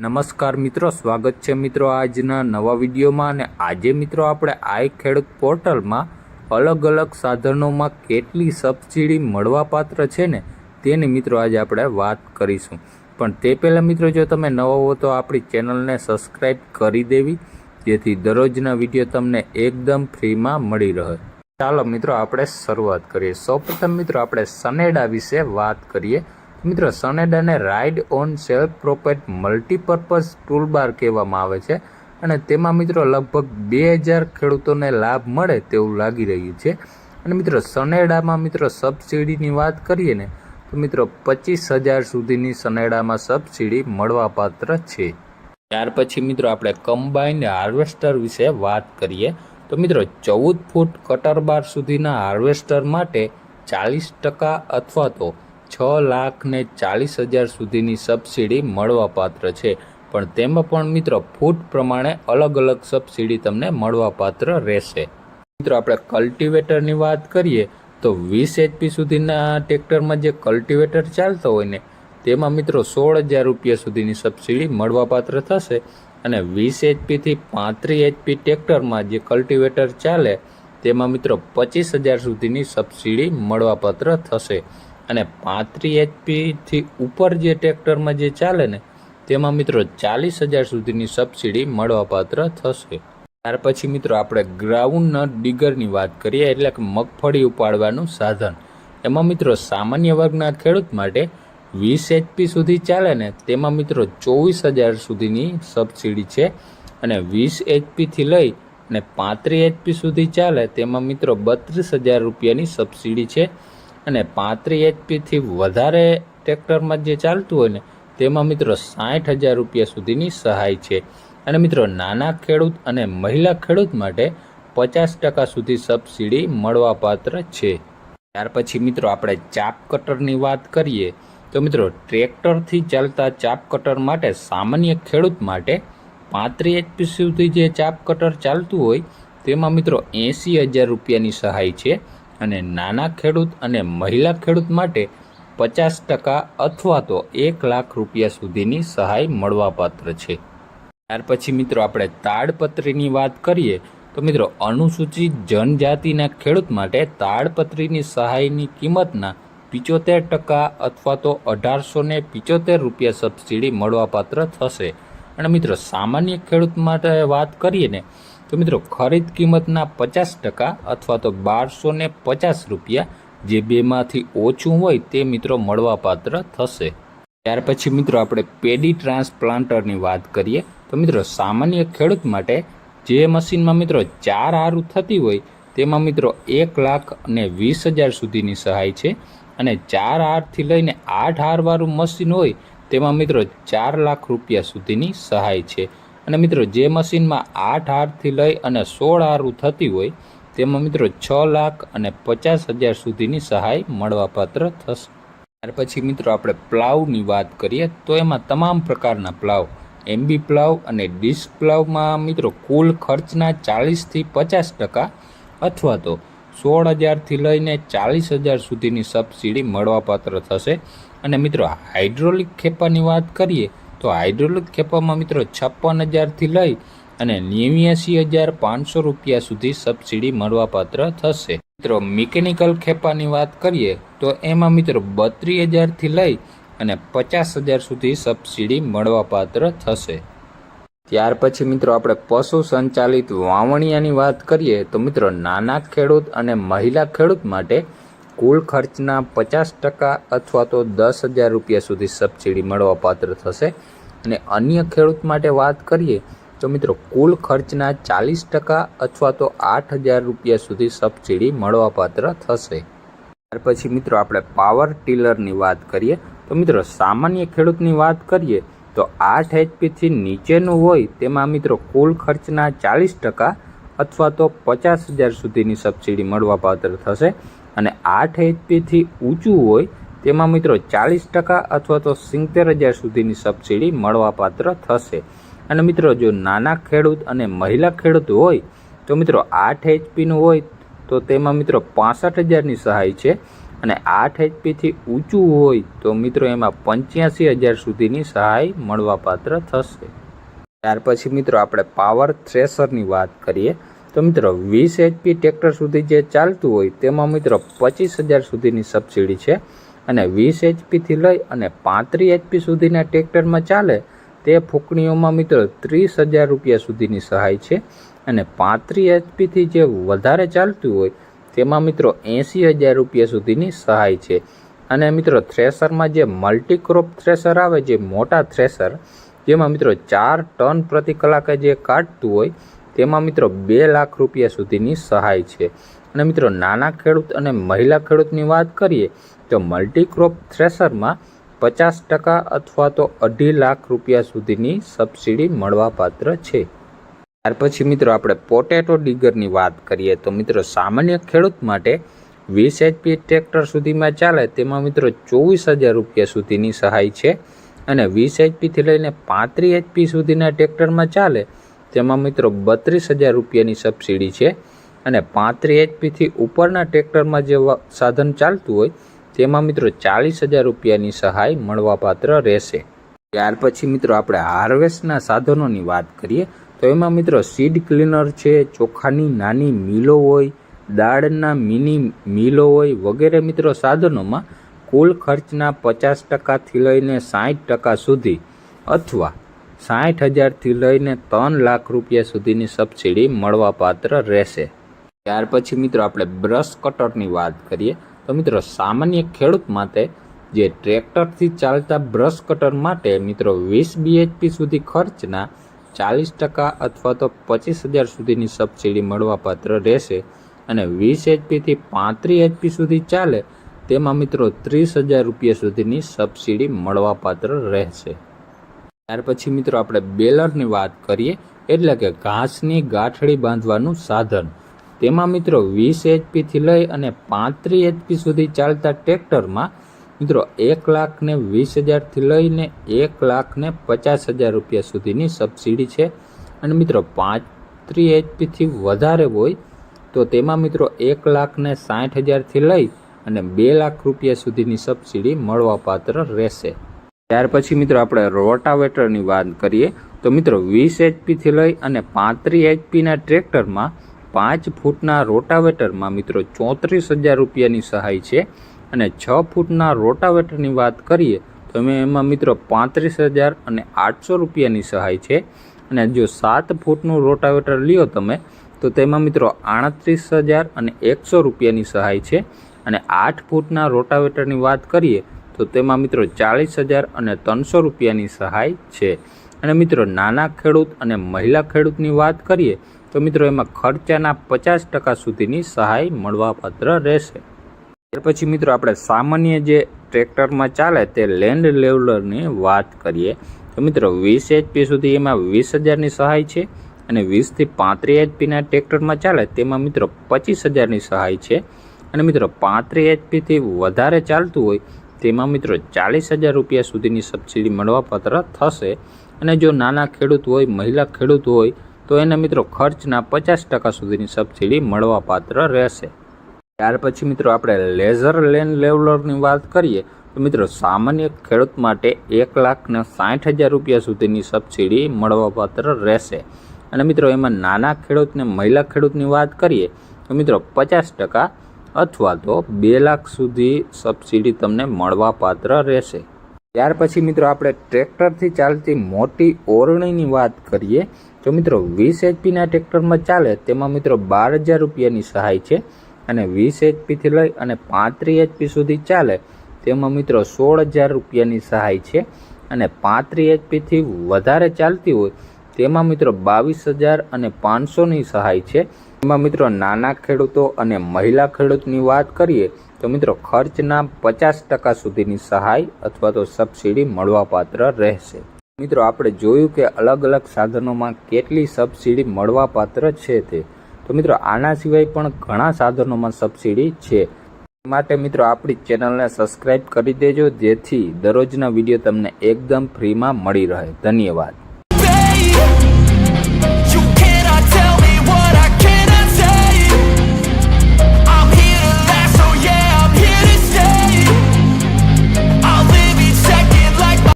નમસ્કાર મિત્રો, સ્વાગત છે મિત્રો આજના નવા વિડીયોમાં અને આજે મિત્રો આપણે આઈ ખેડૂત પોર્ટલમાં અલગ અલગ સાધનોમાં કેટલી સબસિડી મળવાપાત્ર છે ને તેની મિત્રો આજે આપણે વાત કરીશું. પણ તે પહેલાં મિત્રો, જો તમે નવા હો તો આપણી ચેનલને સબસ્ક્રાઈબ કરી દેવી, જેથી દરરોજના વીડિયો તમને એકદમ ફ્રીમાં મળી રહે. ચાલો મિત્રો, આપણે શરૂઆત કરીએ. સૌપ્રથમ મિત્રો, આપણે સનેડા વિશે વાત કરીએ. મિત્રો સનેડાને ride on self propelled multipurpose toolbar કહેવામાં આવે છે અને તેમાં મિત્રો લગભગ બે હજાર ખેડૂતોને લાભ મળે તેવું લાગી રહ્યું છે. અને મિત્રો સનેડામાં મિત્રો સબસિડીની વાત કરીએ ને, તો મિત્રો પચીસ હજાર સુધીની સનેડામાં સબસિડી મળવાપાત્ર છે. ત્યાર પછી મિત્રો આપણે કમ્બાઇન્ડ હાર્વેસ્ટર વિશે વાત કરીએ. તો મિત્રો, ચૌદ ફૂટ કટર બાર સુધીના હાર્વેસ્ટર માટે ચાલીસ ટકા અથવા તો છ લાખ ને ચાલીસ હજાર સુધીની સબસિડી મળવાપાત્ર છે. પણ તેમાં પણ મિત્રો, ફૂટ પ્રમાણે અલગ અલગ સબસિડી તમને મળવાપાત્ર રહેશે. મિત્રો, આપણે કલ્ટિવેટરની વાત કરીએ, તો વીસ એચપી સુધીના ટ્રેક્ટરમાં જે કલ્ટિવેટર ચાલતો હોય ને, તેમાં મિત્રો સોળ હજાર રૂપિયા સુધીની સબસિડી મળવાપાત્ર થશે અને વીસ એચપીથી પાંત્રીસ એચપી ટ્રેક્ટરમાં જે કલ્ટિવેટર ચાલે, તેમાં મિત્રો પચીસ હજાર સુધીની સબસિડી મળવાપાત્ર થશે. અને પાંત્રીસ એચપીથી ઉપર જે ટ્રેક્ટરમાં જે ચાલે ને, તેમાં મિત્રો ચાલીસ હજાર સુધીની સબસિડી મળવાપાત્ર થશે. ત્યાર પછી મિત્રો આપણે ગ્રાઉન્ડ નટ ડિગરની વાત કરીએ, એટલે કે મગફળી ઉપાડવાનું સાધન. એમાં મિત્રો સામાન્ય વર્ગના ખેડૂત માટે વીસ એચપી સુધી ચાલે ને, તેમાં મિત્રો ચોવીસ હજાર સુધીની સબસિડી છે. અને વીસ એચપીથી લઈ અને પાંત્રીસ એચપી સુધી ચાલે, તેમાં મિત્રો બત્રીસ હજાર રૂપિયાની સબસિડી છે. અને પાંત્રીસ એચપીથી વધારે ટ્રેક્ટરમાં જે ચાલતું હોય ને, તેમાં મિત્રો સાઠ હજાર રૂપિયા સુધીની સહાય છે. અને મિત્રો નાના ખેડૂત અને મહિલા ખેડૂત માટે પચાસ ટકા સુધી સબસિડી મળવાપાત્ર છે. ત્યાર પછી મિત્રો આપણે ચાપ કટરની વાત કરીએ, તો મિત્રો ટ્રેક્ટરથી ચાલતા ચાપ કટર માટે સામાન્ય ખેડૂત માટે પાંત્રીસ એચપી સુધી જે ચાપ કટર ચાલતું હોય, તેમાં મિત્રો એંસી હજાર રૂપિયાની સહાય છે. અને નાના ખેડૂત અને મહિલા ખેડૂત માટે પચાસ ટકા અથવા તો એક લાખ રૂપિયા સુધીની સહાય મળવાપાત્ર છે. ત્યાર પછી મિત્રો આપણે તાડપત્રીની વાત કરીએ, તો મિત્રો અનુસૂચિત જનજાતિના ખેડૂત માટે તાડપત્રીની સહાયની કિંમતના પિચોતેર ટકા અથવા તો અઢારસો ને પિચોતેર રૂપિયા સબસિડી મળવાપાત્ર થશે. અને મિત્રો સામાન્ય ખેડૂત માટે વાત કરીએ ને તો મિત્રો, ખરીદ કિંમતના પચાસ ટકા અથવા તો બારસો ને પચાસ રૂપિયા જે બેમાંથી ઓછું હોય તે મિત્રો મળવાપાત્ર થશે. ત્યાર પછી મિત્રો, આપણે પેડી ટ્રાન્સપ્લાન્ટરની વાત કરીએ. તો મિત્રો, સામાન્ય ખેડૂત માટે જે મશીનમાં મિત્રો ચાર આરું થતી હોય, તેમાં મિત્રો એક લાખ અને વીસ હજાર સુધીની સહાય છે. અને ચાર હારથી લઈને આઠ હારવાળું મશીન હોય, તેમાં મિત્રો ચાર લાખ રૂપિયા સુધીની સહાય છે. અને મિત્રો, જે મશીનમાં આઠ હારથી લઈ અને સોળ હારું થતી હોય, તેમાં મિત્રો છ લાખ અને પચાસ હજાર સુધીની સહાય મળવાપાત્ર થશે. ત્યાર પછી મિત્રો, આપણે પ્લાવની વાત કરીએ, તો એમાં તમામ પ્રકારના પ્લાવ, એમબી પ્લાવ અને ડિસ્ક પ્લાવમાં મિત્રો, કુલ ખર્ચના ચાલીસથી પચાસ ટકા અથવા તો સોળ હજારથી લઈને ચાલીસ હજાર સુધીની સબસિડી મળવાપાત્ર થશે. અને મિત્રો, હાઇડ્રોલિક ખેપાની વાત કરીએ તો હાઇડ્રોલિક ખેપામાં મિત્રો છપ્પન હજારથી લઈ અને નેવ્યાસી હજાર પાંચસો રૂપિયા સુધી સબસિડી મળવાપાત્ર થશે. મિત્રો, મિકેનિકલ ખેપાની વાત કરીએ તો એમાં મિત્રો બત્રીસ હજારથી લઈ અને પચાસ હજાર સુધી સબસિડી મળવાપાત્ર થશે. ત્યાર પછી મિત્રો આપણે પશુ સંચાલિત વાવણિયાની વાત કરીએ તો મિત્રો નાના ખેડૂત અને મહિલા ખેડૂત માટે કુલ ખર્ચના પચાસ ટકા અથવા તો દસ હજાર રૂપિયા સુધી સબસિડી મળવાપાત્ર થશે. અને અન્ય ખેડૂત માટે વાત કરીએ, તો મિત્રો કુલ ખર્ચના ચાલીસ ટકા અથવા તો આઠ હજાર રૂપિયા સુધી સબસિડી મળવાપાત્ર થશે. ત્યાર પછી મિત્રો આપણે પાવર ટીલરની વાત કરીએ, તો મિત્રો સામાન્ય ખેડૂતની વાત કરીએ, તો આઠ એચપીથી નીચેનું હોય તેમાં મિત્રો કુલ ખર્ચના ચાલીસ ટકા અથવા તો પચાસ હજાર સુધીની સબસિડી મળવાપાત્ર થશે. આઠ એચપીથી ઊંચું હોય, તેમાં મિત્રો ચાલીસ ટકા અથવા તો સિત્તેર હજાર સુધીની સબસિડી મળવાપાત્ર થશે. અને મિત્રો, જો નાના ખેડૂત અને મહિલા ખેડૂત હોય, તો મિત્રો આઠ એચપીનું હોય, તો તેમાં મિત્રો પાસઠ હજારની સહાય છે. અને આઠ એચપીથી ઊંચું હોય, તો મિત્રો એમાં પંચ્યાસી હજાર સુધીની સહાય મળવાપાત્ર થશે. ત્યાર પછી મિત્રો આપણે પાવર થ્રેસરની વાત કરીએ. તો મિત્રો, વીસ એચપી ટ્રેક્ટર સુધી જે ચાલતું હોય, તેમાં મિત્રો પચીસ હજાર સુધીની સબસિડી છે. અને વીસ એચપીથી લઈ અને પાંત્રીસ એચપી સુધીના ટ્રેક્ટરમાં ચાલે, તે ફૂંકણીઓમાં મિત્રો ત્રીસ હજાર રૂપિયા સુધીની સહાય છે. અને પાંત્રીસ એચપીથી જે વધારે ચાલતું હોય, તેમાં મિત્રો એંસી હજાર રૂપિયા સુધીની સહાય છે. અને મિત્રો થ્રેસરમાં જે મલ્ટીક્રોપ થ્રેસર આવે, જે મોટા થ્રેસર જેમાં મિત્રો ચાર ટન પ્રતિ કલાકે જે કાઢતું હોય તેમાં મિત્રો બે લાખ રૂપિયા સુધીની સહાય છે. અને મિત્રો નાના ખેડૂત અને મહિલા ખેડૂતની વાત કરીએ, તો મલ્ટીક્રોપ થ્રેસરમાં પચાસ ટકા અથવા તો અઢી લાખ રૂપિયા સુધીની સબસિડી મળવાપાત્ર છે. ત્યાર પછી મિત્રો આપણે પોટેટો ડીગરની વાત કરીએ, તો મિત્રો સામાન્ય ખેડૂત માટે વીસ એચપી ટ્રેક્ટર સુધીમાં ચાલે, તેમાં મિત્રો ચોવીસ હજાર રૂપિયા સુધીની સહાય છે. અને વીસ એચપીથી લઈને પાંત્રીસ એચપી સુધીના ટ્રેક્ટરમાં ચાલે તેમાં મિત્રો બત્રીસ હજાર રૂપિયાની સબસિડી છે અને પાંત્રીસ એચપીથી ઉપરના ટ્રેક્ટરમાં જે સાધન ચાલતું હોય, તેમાં મિત્રો ચાલીસ હજાર રૂપિયાની સહાય મળવાપાત્ર રહેશે. ત્યાર પછી મિત્રો આપણે હાર્વેસ્ટના સાધનોની વાત કરીએ, તો એમાં મિત્રો સીડ ક્લીનર છે, ચોખાની નાની મિલો હોય, દાળના મિની મિલો હોય, વગેરે મિત્રો સાધનોમાં કુલ ખર્ચના પચાસ ટકાથી લઈને સાઠ ટકા સુધી અથવા સાઠ હજારથી લઈને ત્રણ લાખ રૂપિયા સુધીની સબસિડી મળવાપાત્ર રહેશે. ત્યાર પછી મિત્રો આપણે બ્રશ કટરની વાત કરીએ, તો મિત્રો સામાન્ય ખેડૂત માટે જે ટ્રેક્ટરથી ચાલતા બ્રશ કટર માટે મિત્રો વીસ બીએચપી સુધી ખર્ચના ચાલીસ ટકા અથવા તો પચીસ હજાર સુધીની સબસિડી મળવાપાત્ર રહેશે અને વીસ એચપીથી પાંત્રીસ એચપી સુધી ચાલે, તેમાં મિત્રો ત્રીસ હજાર રૂપિયા સુધીની સબસિડી મળવાપાત્ર રહેશે. ત્યાર પછી મિત્રો આપણે બેલરની વાત કરીએ, એટલે કે ઘાસની ગાંઠડી બાંધવાનું સાધન. તેમાં મિત્રો વીસ એચપીથી લઈ અને પાંત્રીસ એચપી સુધી ચાલતા ટ્રેક્ટરમાં મિત્રો એક લાખને વીસ હજારથી લઈને એક લાખને પચાસ હજાર રૂપિયા સુધીની સબસિડી છે. અને મિત્રો પાંત્રીસ એચપીથી વધારે હોય તો તેમાં મિત્રો એક લાખને સાઠ હજારથી લઈ અને બે લાખ રૂપિયા સુધીની સબસિડી મળવાપાત્ર રહેશે. ત્યાર પછી મિત્રો આપણે રોટાવેટરની વાત કરીએ, તો મિત્રો વીસ એચપીથી લઈ અને પાંત્રીસ એચપીના ટ્રેક્ટરમાં પાંચ ફૂટના રોટાવેટરમાં મિત્રો ચોત્રીસ હજાર રૂપિયાની સહાય છે. અને છ ફૂટના રોટાવેટરની વાત કરીએ, તો એમાં મિત્રો પાંત્રીસ હજાર અને આઠસો રૂપિયાની સહાય છે. અને જો સાત ફૂટનું રોટાવેટર લ્યો તમે, તો તેમાં મિત્રો આડત્રીસ હજાર અને એકસો રૂપિયાની સહાય છે. અને આઠ ફૂટના રોટાવેટરની વાત કરીએ તો તેમાં મિત્રો ચાલીસ હજાર અને ત્રણસો રૂપિયાની સહાય છે. અને મિત્રો નાના ખેડૂત અને મહિલા ખેડૂતની વાત કરીએ, તો મિત્રો એમાં ખર્ચાના પચાસ ટકા સુધીની સહાય મળવાપાત્ર રહેશે. ત્યાર પછી મિત્રો આપણે સામાન્ય જે ટ્રેક્ટરમાં ચાલે તે લેન્ડ લેવલરની વાત કરીએ, તો મિત્રો વીસ એચપી સુધી એમાં વીસ હજારની સહાય છે અને વીસથી પાંત્રીસ એચપીના ટ્રેક્ટરમાં ચાલે તેમાં મિત્રો પચીસ હજારની સહાય છે. અને મિત્રો પાંત્રીસ એચપીથી વધારે ચાલતું હોય તેમાં મિત્રો ચાલીસ હજાર રૂપિયા સુધીની સબસિડી મળવાપાત્ર થશે અને જો નાના ખેડૂત હોય, મહિલા ખેડૂત હોય, તો એને મિત્રો ખર્ચના પચાસ ટકા સુધીની સબસિડી મળવાપાત્ર રહેશે. ત્યાર પછી મિત્રો આપણે લેઝર લેન લેવલરની વાત કરીએ, તો મિત્રો સામાન્ય ખેડૂત માટે એક લાખને સાઠ હજાર રૂપિયા સુધીની સબસિડી મળવાપાત્ર રહેશે. અને મિત્રો એમાં નાના ખેડૂતને મહિલા ખેડૂતની વાત કરીએ, તો મિત્રો પચાસ ટકા અથવા તો બે લાખ સુધી સબસિડી તમને મળવાપાત્ર રહેશે. ત્યાર પછી મિત્રો આપણે ટ્રેક્ટરથી ચાલતી મોટી ઓરણીની વાત કરીએ, તો મિત્રો વીસ એચપીના ટ્રેક્ટરમાં ચાલે તેમાં મિત્રો બાર હજાર રૂપિયાની સહાય છે અને વીસ એચપીથી લઈ અને પાંત્રીસ એચપી સુધી ચાલે તેમાં મિત્રો સોળ હજાર રૂપિયાની સહાય છે અને પાંત્રીસ એચપીથી વધારે ચાલતી હોય તેમાં મિત્રો બાવીસ હજાર અને પાંચસોની સહાય છે એમાં મિત્રો નાના ખેડૂતો અને મહિલા ખેડૂતની વાત કરીએ, તો મિત્રો ખર્ચના પચાસ ટકા સુધીની સહાય અથવા તો સબસિડી મળવાપાત્ર રહેશે. મિત્રો આપણે જોયું કે અલગ અલગ સાધનોમાં કેટલી સબસિડી મળવાપાત્ર છે તે. તો મિત્રો આના સિવાય પણ ઘણા સાધનોમાં સબસિડી છે. માટે મિત્રો આપણી ચેનલને સબસ્ક્રાઈબ કરી દેજો, જેથી દરરોજના વીડિયો તમને એકદમ ફ્રીમાં મળી રહે. ધન્યવાદ.